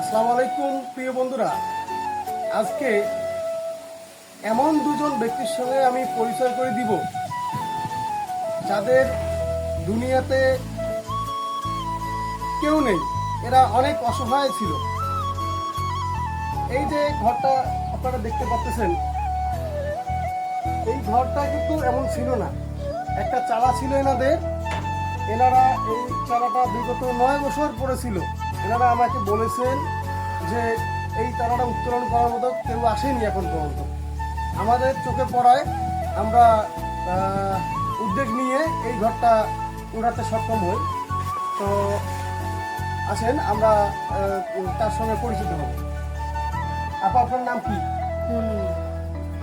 আসসালামু আলাইকুম, প্রিয় বন্ধুরা। আজকে এমন দুজন ব্যক্তির সঙ্গে আমি পরিচয় করে দিব, যাদের দুনিয়াতে কেউ নেই। এরা অনেক অসহায় ছিল। এই যে ঘরটা আপনারা দেখতে পাচ্ছেন, এই ঘরটা কিন্তু এমন ছিল না। একটা চালা ছিল এনাদের। এনারা এই চারাটা বিগত নয় বছর পরে ছিল। এনারা আমাকে বলেছেন যে এই চারাটা উত্তোলন করার মতো কেউ আসেনি এখন পর্যন্ত। আমাদের চোখে পড়ায় আমরা উদ্যোগ নিয়ে এই ঘরটা উড়াতে সক্ষম হই। তো আসেন আমরা তার সঙ্গে পরিচিত হব আপা আপনার নাম কি?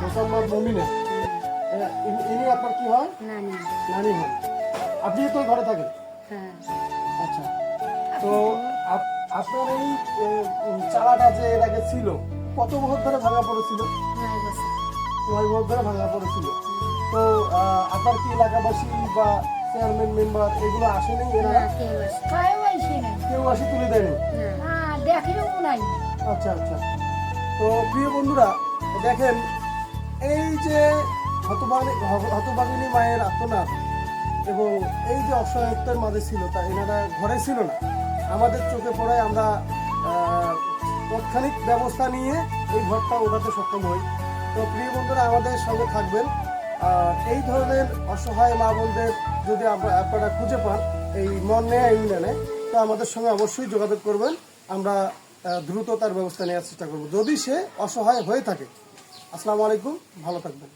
মোসাম্মদ মমিনা। ইনি- আপনার কি হয় নানি। হন। আপনি তো ঘরে থাকেন? হ্যাঁ। আচ্ছা। তো আপনার এই চালাটা যে এর আগে ছিল কত বছর ধরে ভাঙা পড়েছিল? নয় বছর ধরে ভাঙা পড়েছিল? তো আপনার কি এলাকাবাসী বা চেয়ারম্যান মেম্বার এগুলো আসেনি এরা? কেউ আসে তুলে দেয়নি? আচ্ছা আচ্ছা। তো প্রিয় বন্ধুরা দেখেন এই যে হতভাগী হতভাগিনী মায়ের আত্মনাথ এবং এই যে অসহায়ত্বের মাঝে ছিল তা এনারা ঘরে ছিল না। আমাদের চোখে পড়ায় আমরা তাৎক্ষণিক ব্যবস্থা নিয়ে এই ঘরটা ওঠাতে সক্ষম হই। তো প্রিয় বন্ধুরা, আমাদের সঙ্গে থাকবেন এই ধরনের অসহায় মা বোনদের যদি আপনারা খুঁজে পান এই মন নেয়া ইউনিয়নে, তো আমাদের সঙ্গে অবশ্যই যোগাযোগ করবেন। আমরা দ্রুত তার ব্যবস্থা নেওয়ার চেষ্টা করব। যদি সে অসহায় হয়ে থাকে, আসসালামু আলাইকুম, ভালো থাকবেন।